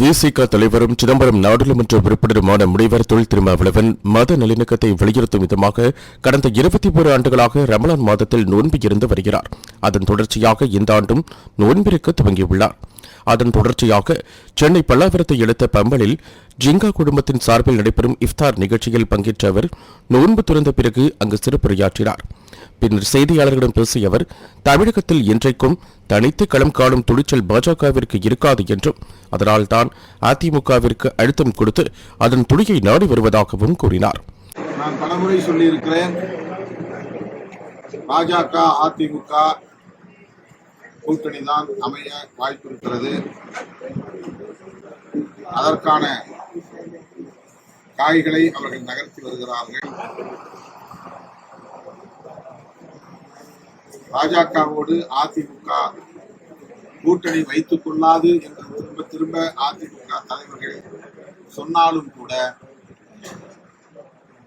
விசிக தலைவரும் சிதம்பரம் நாடாளுமன்ற உறுப்பினருமான முனைவர் தொழில் திருமாவளவன் மத நல்லிணக்கத்தை வலியுறுத்தும் விதமாக கடந்த இருபத்தி ஒரு ஆண்டுகளாக ரமலான் மாதத்தில் நோன்பு இருந்து வருகிறார். அதன் தொடர்ச்சியாக இந்த ஆண்டும் நோன்பிருக்க துவங்கியுள்ளார். அதன் தொடர்ச்சியாக சென்னை பல்லாவரத்தை அடுத்த பம்பலில் ஜிங்கா குடும்பத்தின் சார்பில் நடைபெறும் இஃப்தார் நிகழ்ச்சியில் பங்கேற்ற அவர் நோன்பு துறந்த பிறகு அங்கு சிறப்புரையாற்றினார். பின்னர் செய்தியாளர்களிடம் பேசிய அவர் தமிழகத்தில் இன்றைக்கும் தனித்து களம் காணும் துணிச்சல் பாஜகவிற்கு இருக்காது என்றும் அதனால்தான் அதிமுகவிற்கு அழுத்தம் கொடுத்து அதன் துணியை நாடி வருவதாகவும் கூறினார். நான் பலமுறை சொல்லியிருக்கிறேன். பாஜக அதிமுக கூட்டணி தான் அமைய வாய்ப்பிருக்கிறது அதற்கான காய்களை அவர்கள் நகர்த்தி வருகிறார்கள். பாஜகவோடு அதிமுக கூட்டணி வைத்துக் கொள்ளாது என்று திரும்ப திரும்ப அதிமுக தலைவர்கள் சொன்னாலும் கூட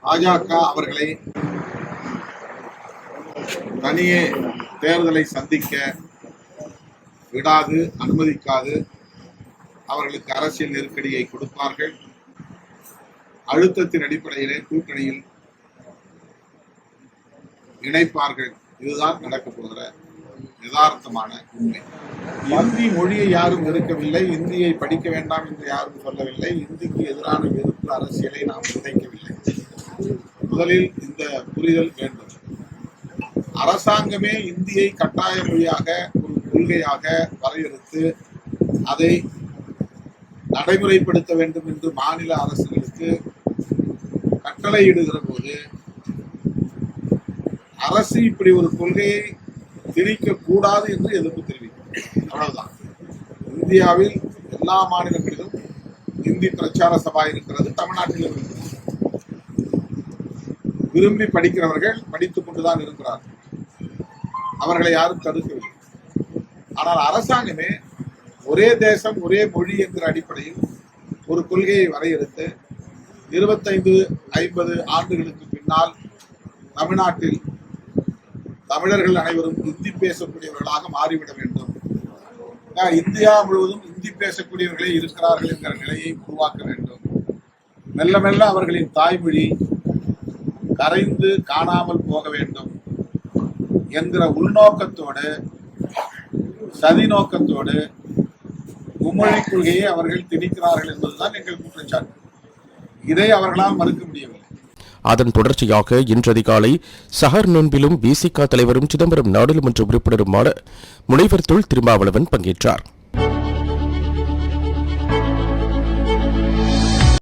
பாஜக அவர்களை தனியே தேர்தலை சந்திக்க விடாது அனுமதிக்காது. அவர்களுக்கு அரசியல் நெருக்கடியை கொடுப்பார்கள். அழுத்தத்தின் அடிப்படையிலே கூட்டணியில் இணைப்பார்கள். இதுதான் நடக்கப் போகிற யதார்த்தமான உண்மை. இந்தி மொழியை யாரும் எதிர்க்கவில்லை இந்தியை படிக்க வேண்டாம் என்று யாரும் சொல்லவில்லை. இந்திக்கு எதிரான வெறுப்பு அரசியலை நாம் விதைக்கவில்லை முதலில் இந்த புரிதல் வேண்டும். அரசாங்கமே இந்தியை கட்டாய மொழியாக ஒரு கொள்கையாக வரையறுத்து அதை நடைமுறைப்படுத்த வேண்டும் என்று மாநில அரசுகளுக்கு கட்டளையிடுகிற போது அரசு இப்படி ஒரு கொள்கையை திணிக்க கூடாது என்று எதிர்ப்பு தெரிவிக்கும். அவ்வளவுதான். இந்தியாவில் எல்லா மாநிலங்களிலும் இந்தி பிரச்சார சபா இருக்கிறது தமிழ்நாட்டிலும் இருக்கிறது. விரும்பி படிக்கிறவர்கள் படித்துக் கொண்டுதான் இருக்கிறார்கள். அவர்களை யாரும் தடுக்கவில்லை. ஆனால் அரசாங்கமே ஒரே தேசம் ஒரே மொழி என்கிற அடிப்படையில் ஒரு கொள்கையை வரையறுத்து இருபத்தைந்து ஐம்பது ஆண்டுகளுக்கு பின்னால் தமிழ்நாட்டில் தமிழர்கள் அனைவரும் இந்தி பேசக்கூடியவர்களாக மாறிவிட வேண்டும். இந்தியா முழுவதும் இந்தி பேசக்கூடியவர்களே இருக்கிறார்கள் என்கிற நிலையை உருவாக்க வேண்டும். மெல்ல மெல்ல அவர்களின் தாய்மொழி கரைந்து காணாமல் போக வேண்டும் என்கிற உள்நோக்கத்தோடு சதி நோக்கத்தோடு மும்மொழி கொள்கையை அவர்கள் திணிக்கிறார்கள் என்பதுதான் எங்கள் குற்றச்சாட்டு. இதை அவர்களால் மறுக்க முடியவில்லை. அதன் தொடர்ச்சியாக இன்று அதிகாலை சஹர் நோன்பிலும் பிசிக தலைவரும் சிதம்பரம் நாடாளுமன்ற உறுப்பினருமான முனைவர் தொல் திருமாவளவன் பங்கேற்றார்.